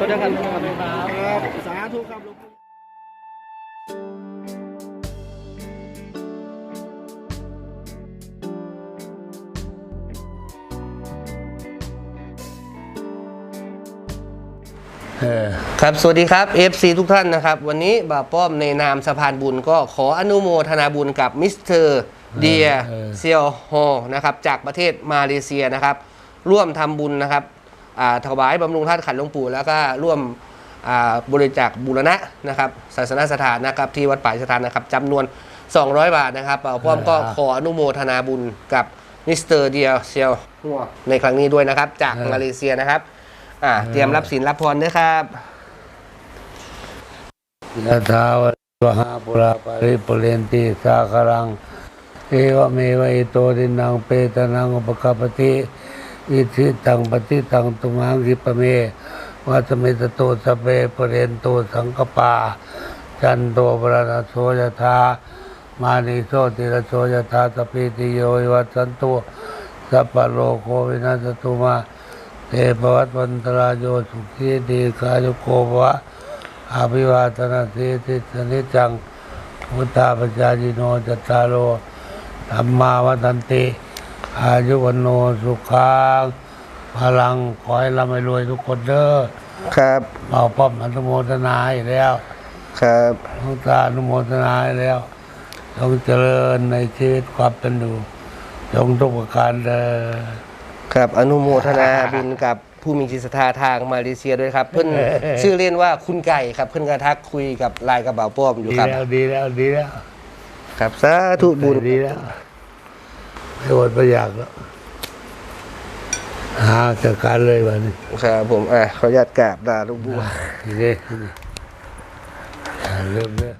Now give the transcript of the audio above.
ก็ได้ครับครับสาธุครับหลวงปู่เออครับ สวัสดีครับ FC ทุกท่านนะครับ วันนี้บ่าวป้อมในนามสะพานบุญก็ขออนุโมทนาบุญกับมิสเตอร์เดียเซียวโฮนะครับจากประเทศมาเลเซียนะครับ ร่วมทำบุญนะครับอ่า ถวายบำรุงธาตุขันหลวงปู่แล้วก็ร่วมอ่าบริจาคบูรณะนะครับศาสนสถานนะครับที่วัดป่าสถานนะครับจำนวน 200 บาทนะครับบ่าวป้อมก็ขออนุโมทนาบุญกับมิสเตอร์เดียเซียวโฮในครั้งนี้ด้วยนะครับ จากมาเลเซียนะครับอ่าเตรียมรับศีลรับพรด้วยครับยะถาวะวหาปุราปาริปุเรนติสาคารัง เอวเมวะอิโตดินังเปตนังอุปกปปติ อิทิตังปฏิตังตุมังกิปเมวัตเมตโตสเปปเรนโตสังกปา จันโตปรณโสยธามานิโสติระโสยธาสพพิติโยวัสันตุสัพพโลกโควินัสตุมาเตภวัตวันตรายโยสุขีดีกายุโกวะอาภิวาทนาสีทิสนิจังพุทธาปจายิโนจัตตารโอธรรมาวันติ อายุวันโนสุขังพลังขอให้ร่ำให้รวยทุกคนเด้อครับเอาป้อมอนุโมทนาให้แล้ว ครับหลวงตาอนุโมทนาให้แล้วจงเจริญในชีวิตความเป็นอยู่จงทุกประการเด้อครับอนุโมทนาบุญกับผู้มีจิตศรัทธาทางมาเลเซียด้วยครับ เพื่อนชื่อเล่นว่าคุณไก่ครับเพื่อนกระทักคุยกับไลายกระเป๋าป้อมอยู่ดีครับ แล้วดีแล้วดีแล้วครับสาธุบุญ ดีแล้ว ไม่อดไม่อยากแล้วหาจัดการเลยวันนี้ครับผมอะขออนุญาตกราบลาลูกบัวทีนี้อ่าเริ่มเริ่ม